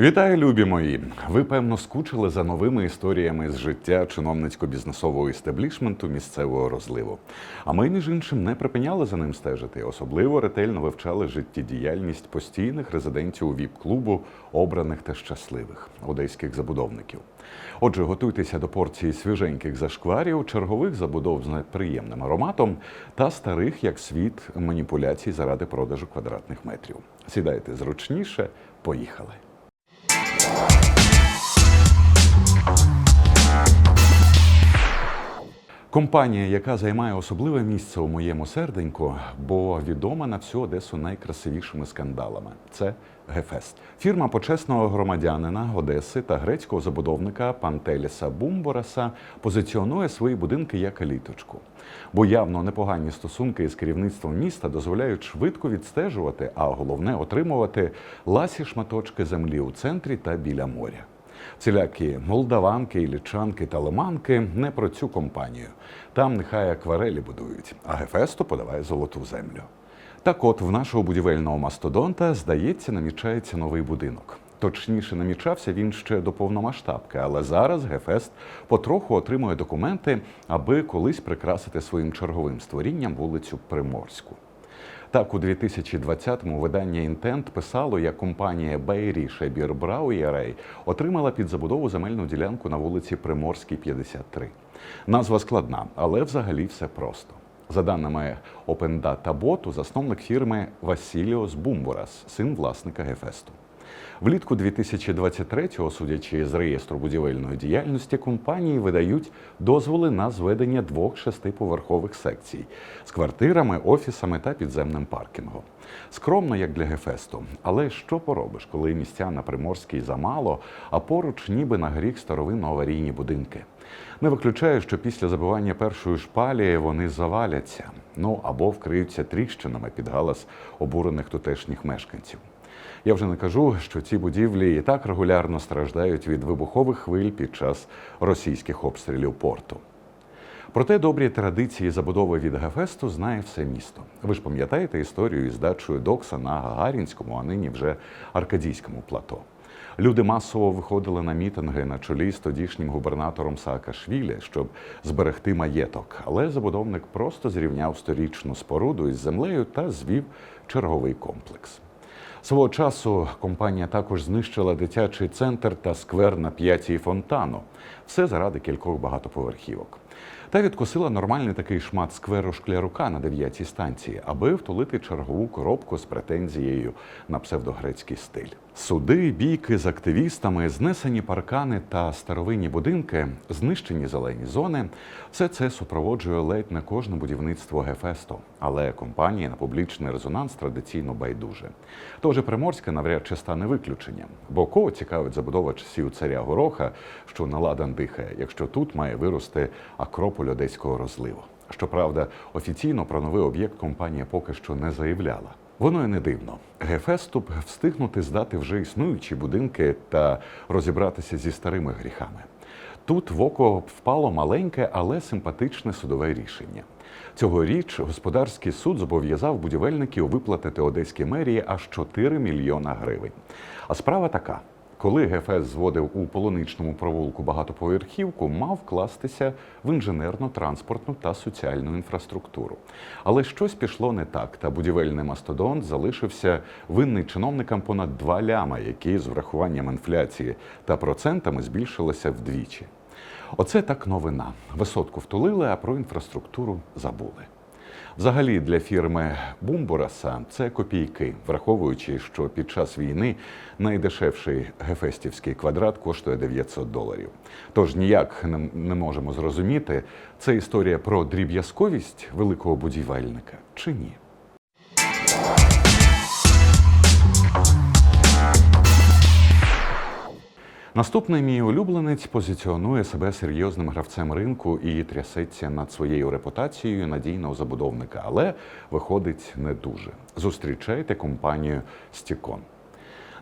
Вітаю, любі мої! Ви певно скучили за новими історіями з життя чиновницько-бізнесового істеблішменту місцевого розливу. А ми, між іншим, не припиняли за ним стежити. Особливо ретельно вивчали життєдіяльність постійних резидентів ВІП-клубу, обраних та щасливих одеських забудовників. Отже, готуйтеся до порції свіженьких зашкварів, чергових забудов з неприємним ароматом та старих, як світ, маніпуляцій заради продажу квадратних метрів. Сідайте зручніше, поїхали. Компанія, яка займає особливе місце у моєму серденьку, бо відома на всю Одесу найкрасивішими скандалами. Це Гефест. Фірма почесного громадянина Одеси та грецького забудовника Пантеліса Бумбораса позиціонує свої будинки як еліточку. Бо явно непогані стосунки із керівництвом міста дозволяють швидко відстежувати, а головне отримувати ласі шматочки землі у центрі та біля моря. Всілякі молдаванки, ілічанки та лиманки не про цю компанію. Там нехай акварелі будують, а Гефесту подаває золоту землю. Так от, в нашого будівельного мастодонта, здається, намічається новий будинок. Точніше, намічався він ще до повномасштабки, але зараз Гефест потроху отримує документи, аби колись прикрасити своїм черговим створінням вулицю Приморську. Так, у 2020-му видання Інтент писало, як компанія Бейрі Шебір Брауєрей отримала під забудову земельну ділянку на вулиці Приморській, 53. Назва складна, але взагалі все просто. За даними Open Data Bot, засновник фірми Васіліос Бумбурас, син власника Гефесту. Влітку 2023-го, судячи з реєстру будівельної діяльності, компанії видають дозволи на зведення двох шестиповерхових секцій з квартирами, офісами та підземним паркінгом. Скромно, як для Гефесту, але що поробиш, коли місця на Приморській замало, а поруч ніби на гріх старовинно-аварійні будинки. Не виключаю, що після забивання першої шпалі вони заваляться, ну або вкриються тріщинами під галас обурених тутешніх мешканців. Я вже не кажу, що ці будівлі і так регулярно страждають від вибухових хвиль під час російських обстрілів порту. Проте добрі традиції забудови від Гефесту знає все місто. Ви ж пам'ятаєте історію із дачою Докса на Гагарінському, а нині вже Аркадійському плато. Люди масово виходили на мітинги на чолі з тодішнім губернатором Саакашвілі, щоб зберегти маєток. Але забудовник просто зрівняв сторічну споруду із землею та звів черговий комплекс. Свого часу компанія також знищила дитячий центр та сквер на п'ятій фонтану. Все заради кількох багатоповерхівок. Та відкусила нормальний такий шмат скверу шклярука на дев'ятій станції, аби втулити чергову коробку з претензією на псевдогрецький стиль. Суди, бійки з активістами, знесені паркани та старовинні будинки, знищені зелені зони все це супроводжує ледь не кожне будівництво Гефесто. Але компанія на публічний резонанс традиційно байдуже. Тож і Приморська навряд чи стане виключенням. Бо кого цікавить забудова часів царя Гороха, що наладан дихає, якщо тут має вирости акрополь одеського розливу. Щоправда, офіційно про новий об'єкт компанія поки що не заявляла. Воно і не дивно. Гефесту б встигнути здати вже існуючі будинки та розібратися зі старими гріхами. Тут в око впало маленьке, але симпатичне судове рішення. Цьогоріч господарський суд зобов'язав будівельників виплатити одеській мерії аж 4 мільйона гривень. А справа така. Коли ГФС зводив у полуничному провулку багатоповерхівку, мав вкластися в інженерну, транспортну та соціальну інфраструктуру. Але щось пішло не так, та будівельний мастодонт залишився винний чиновникам понад 2 ляма, які з врахуванням інфляції та процентами збільшилися вдвічі. Оце так новина. Висотку втулили, а про інфраструктуру забули. Взагалі для фірми Бумбураса це копійки, враховуючи, що під час війни найдешевший гефестівський квадрат коштує 900 доларів. Тож ніяк не- можемо зрозуміти, це історія про дріб'язковість великого будівельника чи ні. Наступний мій улюбленець позиціонує себе серйозним гравцем ринку і трясеться над своєю репутацією надійного забудовника, але виходить не дуже. Зустрічайте компанію Стікон.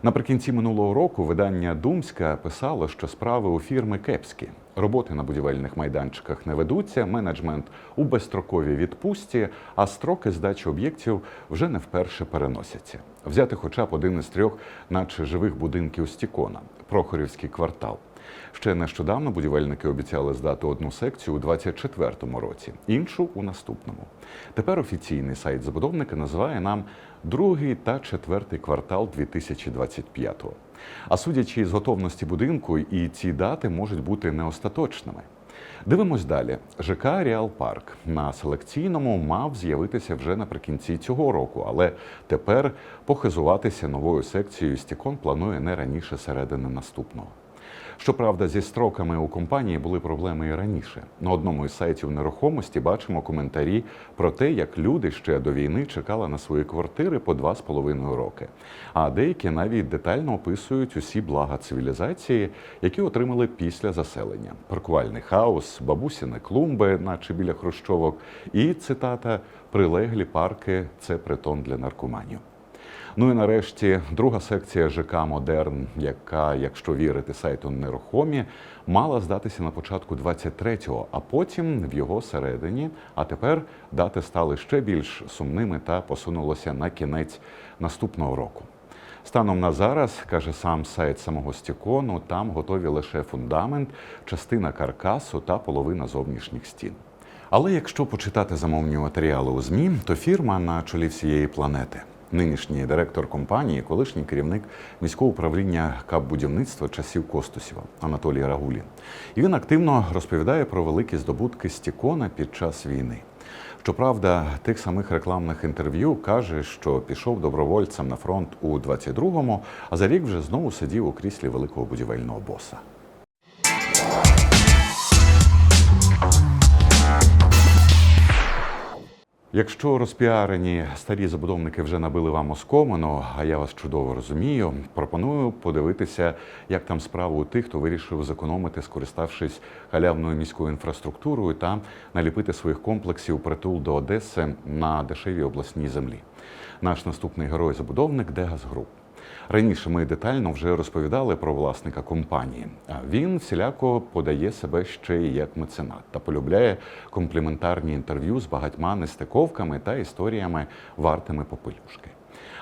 Наприкінці минулого року видання Думська писало, що справи у фірми кепські. Роботи на будівельних майданчиках не ведуться, менеджмент у безстроковій відпустці, а строки здачі об'єктів вже не вперше переносяться. Взяти хоча б один із трьох, наче живих будинків Стікона, Прохорівський квартал. Ще нещодавно будівельники обіцяли здати одну секцію у 2024 році, іншу у наступному. Тепер офіційний сайт забудовника називає нам другий та четвертий квартал 2025-го. А судячи з готовності будинку, і ці дати можуть бути не остаточними. Дивимось далі. ЖК Ріал Парк на селекційному мав з'явитися вже наприкінці цього року, але тепер похизуватися новою секцією Стікон планує не раніше середини наступного. Щоправда, зі строками у компанії були проблеми і раніше. На одному із сайтів нерухомості бачимо коментарі про те, як люди ще до війни чекали на свої квартири по два з половиною роки. А деякі навіть детально описують усі блага цивілізації, які отримали після заселення: паркувальний хаос, бабусіни клумби, наче біля хрущовок, і цитата прилеглі парки це притон для наркоманів. Ну і нарешті друга секція ЖК Модерн, яка, якщо вірити сайту нерухомі, мала здатися на початку 23-го, а потім в його середині. А тепер дати стали ще більш сумними та посунулося на кінець наступного року. Станом на зараз, каже сам сайт самого Стікону, там готові лише фундамент, частина каркасу та половина зовнішніх стін. Але якщо почитати замовні матеріали у ЗМІ, то фірма на чолі всієї планети. Нинішній директор компанії, колишній керівник міського управління капбудівництва часів Костусєва Анатолій Рагулін. І він активно розповідає про великі здобутки Стікона під час війни. Щоправда, тих самих рекламних інтерв'ю каже, що пішов добровольцем на фронт у 22-му, а за рік вже знову сидів у кріслі великого будівельного боса. Якщо розпіарені старі забудовники вже набили вам оскомину, а я вас чудово розумію, пропоную подивитися, як там справа у тих, хто вирішив зекономити, скориставшись халявною міською інфраструктурою та наліпити своїх комплексів притул до Одеси на дешевій обласній землі. Наш наступний герой-забудовник Дегас Груп. Раніше ми детально вже розповідали про власника компанії. А він всіляко подає себе ще й як меценат та полюбляє компліментарні інтерв'ю з багатьма нестиковками та історіями вартими попелюшки.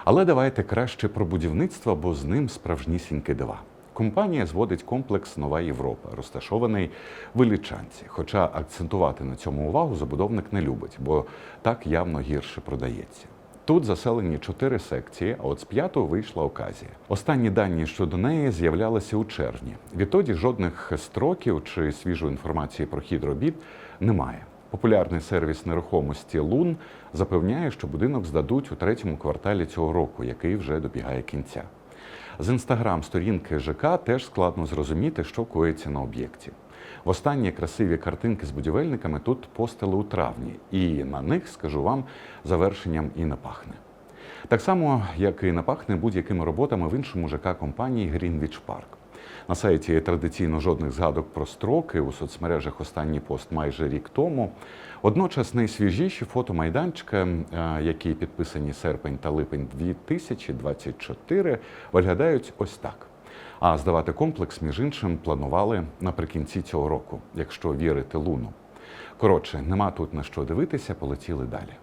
Але давайте краще про будівництво, бо з ним справжнісінькі дива. Компанія зводить комплекс Нова Європа, розташований в Іллічанці. Хоча акцентувати на цьому увагу забудовник не любить, бо так явно гірше продається. Тут заселені чотири секції, а от з п'ятого вийшла оказія. Останні дані щодо неї з'являлися у червні. Відтоді жодних строків чи свіжої інформації про хід робіт немає. Популярний сервіс нерухомості Лун запевняє, що будинок здадуть у третьому кварталі цього року, який вже добігає кінця. З інстаграм-сторінки ЖК теж складно зрозуміти, що коїться на об'єкті. Останні красиві картинки з будівельниками тут постили у травні, і на них, скажу вам, завершенням і не пахне. Так само, як і не пахне будь-якими роботами в іншому ЖК компанії Greenwich Park. На сайті традиційно жодних згадок про строки у соцмережах останній пост майже рік тому. Водночас найсвіжіші фото майданчика, е, які підписані серпень та липень 2024, виглядають ось так. А здавати комплекс, між іншим, планували наприкінці цього року, якщо вірити Луну. Коротше, нема тут на що дивитися, полетіли далі.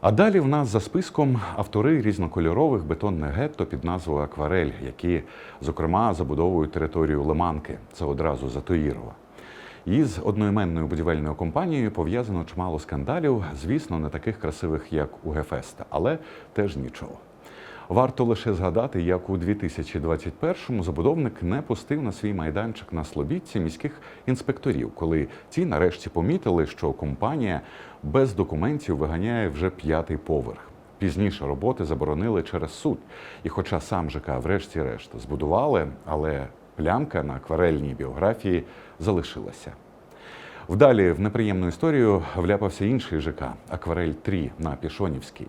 А далі в нас за списком автори різнокольорових бетонних гетто під назвою Акварель, які, зокрема, забудовують територію Лиманки. Це одразу Затоїрова. Із одноіменною будівельною компанією пов'язано чимало скандалів, звісно, не таких красивих, як у Гефеста, але теж нічого. Варто лише згадати, як у 2021-му забудовник не пустив на свій майданчик на Слобідці міських інспекторів, коли ті нарешті помітили, що компанія без документів виганяє вже п'ятий поверх. Пізніше роботи заборонили через суд. І хоча сам ЖК, врешті-решт, збудували, але плямка на акварельній біографії залишилася. Вдалі в неприємну історію вляпався інший ЖК Акварель 3 на Пішонівській.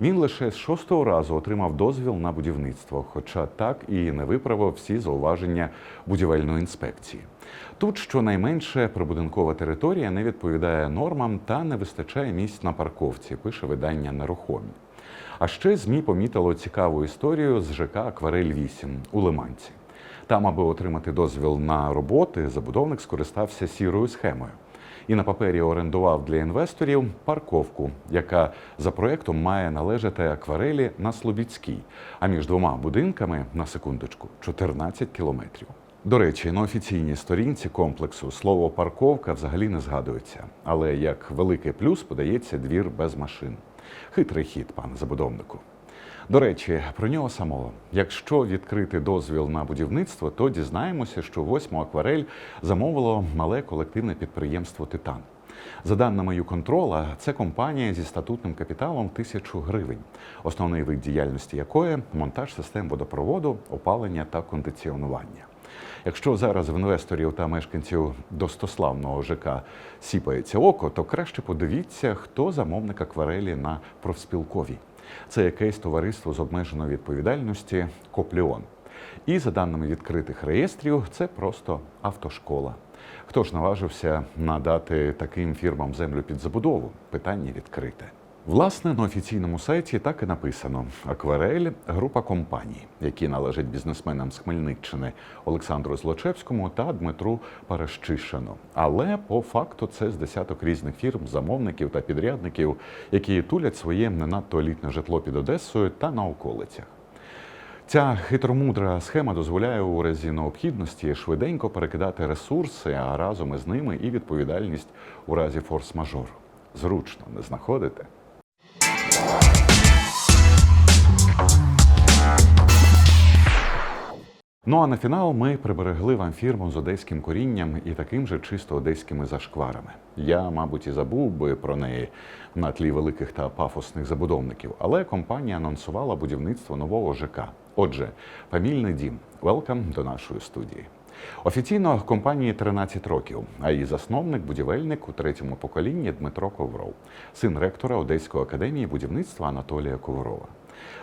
Він лише з шостого разу отримав дозвіл на будівництво, хоча так і не виправив всі зауваження будівельної інспекції. Тут щонайменше прибудинкова територія не відповідає нормам та не вистачає місць на парковці, пише видання нерухомі. А ще ЗМІ помітило цікаву історію з ЖК Акварель 8 у Лиманці. Там, аби отримати дозвіл на роботи, забудовник скористався сірою схемою і на папері орендував для інвесторів парковку, яка за проектом має належати акварелі на Слобідській, а між двома будинками на секундочку 14 кілометрів. До речі, на офіційній сторінці комплексу слово парковка взагалі не згадується, але як великий плюс подається двір без машин. Хитрий хід, пане забудовнику. До речі, про нього самого. Якщо відкрити дозвіл на будівництво, то дізнаємося, що восьму акварель замовило мале колективне підприємство Титан. За даними «Юконтрола», це компанія зі статутним капіталом тисячу гривень, основний вид діяльності якої монтаж систем водопроводу, опалення та кондиціонування. Якщо зараз в інвесторів та мешканців достославного ЖК сіпається око, то краще подивіться, хто замовник акварелі на профспілковій. Це якесь товариство з обмеженою відповідальності Копліон. І за даними відкритих реєстрів, це просто автошкола. Хто ж наважився надати таким фірмам землю під забудову? Питання відкрите. Власне, на офіційному сайті так і написано: Акварель група компаній, які належать бізнесменам з Хмельниччини Олександру Злочевському та Дмитру Паращишину. Але по факту це з десяток різних фірм, замовників та підрядників, які тулять своє не надто елітне житло під Одесою та на околицях. Ця хитромудра схема дозволяє у разі необхідності швиденько перекидати ресурси, а разом із ними і відповідальність у разі форс-мажору. Зручно не знаходите? Ну а на фінал ми приберегли вам фірму з одеським корінням і таким же чисто одеськими зашкварами. Я, мабуть, і забув би про неї на тлі великих та пафосних забудовників, але компанія анонсувала будівництво нового ЖК. Отже, фамільний дім. Велкам до нашої студії. Офіційно компанії 13 років, а її засновник будівельник у третьому поколінні Дмитро Ковров, син ректора Одеської академії будівництва Анатолія Коврова.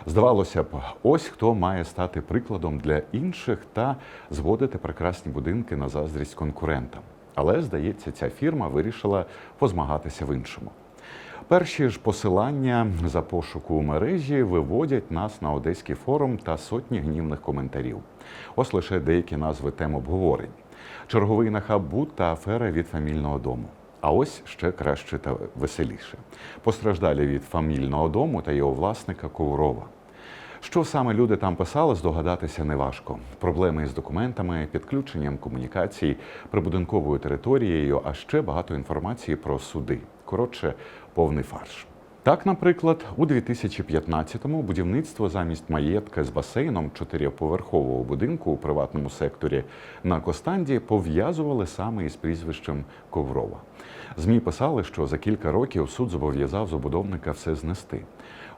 Здавалося б, ось хто має стати прикладом для інших та зводити прекрасні будинки на заздрість конкурентам. Але, здається, ця фірма вирішила позмагатися в іншому. Перші ж посилання за пошуку у мережі виводять нас на одеський форум та сотні гнівних коментарів. Ось лише деякі назви тем обговорень: черговий нахабут та афера від фамільного дому. А ось ще краще та веселіше. Постраждалі від фамільного дому та його власника Коврова. Що саме люди там писали, здогадатися неважко. Проблеми із документами, підключенням комунікацій, прибудинковою територією, а ще багато інформації про суди. Коротше, повний фарш. Так, наприклад, у 2015-му будівництво замість маєтка з басейном чотириповерхового будинку у приватному секторі на Костанді пов'язували саме із прізвищем Коврова. ЗМІ писали, що за кілька років суд зобов'язав забудовника все знести.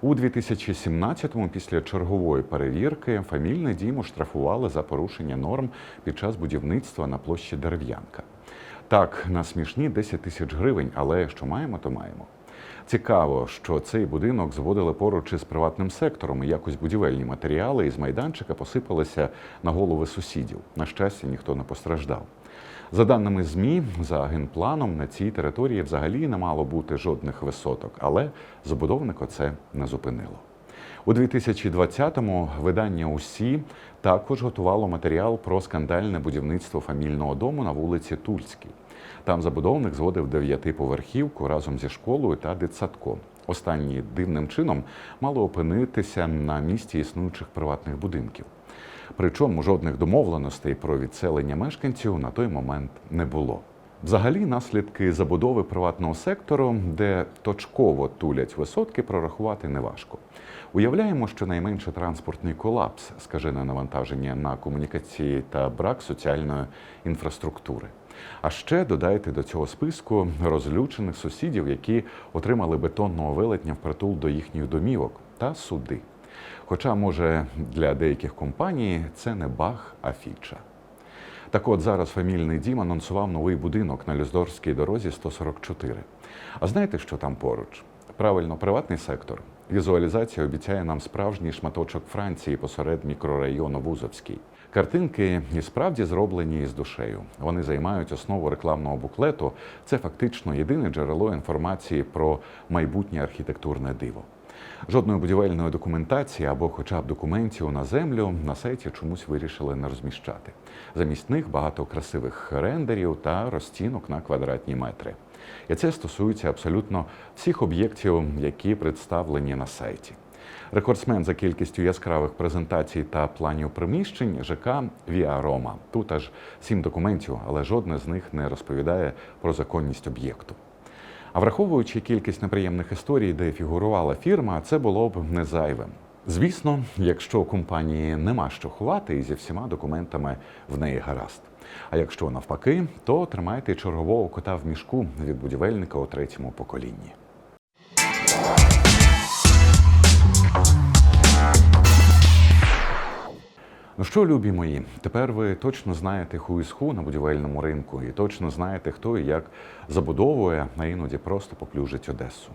У 2017-му, після чергової перевірки, фамільний дім оштрафували за порушення норм під час будівництва на площі Дерев'янка. Так, на смішні 10 тисяч гривень, але що маємо, то маємо. Цікаво, що цей будинок зводили поруч із приватним сектором. Якось будівельні матеріали із майданчика посипалися на голови сусідів. На щастя, ніхто не постраждав. За даними ЗМІ, за генпланом на цій території взагалі не мало бути жодних висоток, але забудовника це не зупинило. У 2020-му видання УСІ також готувало матеріал про скандальне будівництво фамільного дому на вулиці Тульській. Там забудовник зводив дев'ятиповерхівку разом зі школою та дитсадком. Останні дивним чином мало опинитися на місці існуючих приватних будинків. Причому жодних домовленостей про відселення мешканців на той момент не було. Взагалі, наслідки забудови приватного сектору, де точково тулять висотки, прорахувати неважко. Уявляємо, що найменше транспортний колапс, скажене навантаження на комунікації та брак соціальної інфраструктури. А ще додайте до цього списку розлючених сусідів, які отримали бетонного велетня впритул до їхніх домівок та суди. Хоча, може, для деяких компаній це не баг, а фіча. Так от зараз фамільний дім анонсував новий будинок на Люздорській дорозі 144. А знаєте, що там поруч? Правильно, приватний сектор. Візуалізація обіцяє нам справжній шматочок Франції посеред мікрорайону Вузовський. Картинки і справді зроблені із душею. Вони займають основу рекламного буклету. Це фактично єдине джерело інформації про майбутнє архітектурне диво. Жодної будівельної документації або хоча б документів на землю на сайті чомусь вирішили не розміщати. Замість них багато красивих рендерів та розцінок на квадратні метри. І це стосується абсолютно всіх об'єктів, які представлені на сайті. Рекордсмен за кількістю яскравих презентацій та планів приміщень ЖК Віа Рома. Тут аж сім документів, але жодне з них не розповідає про законність об'єкту. А враховуючи кількість неприємних історій, де фігурувала фірма, це було б не зайвим. Звісно, якщо компанії нема що ховати, і зі всіма документами в неї гаразд. А якщо навпаки, то тримайте чергового кота в мішку від будівельника у третьому поколінні. Ну що, любі мої, тепер ви точно знаєте ху на будівельному ринку, і точно знаєте, хто і як забудовує, а іноді просто поплюжить Одесу.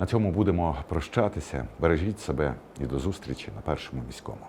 На цьому будемо прощатися. Бережіть себе і до зустрічі на першому міському.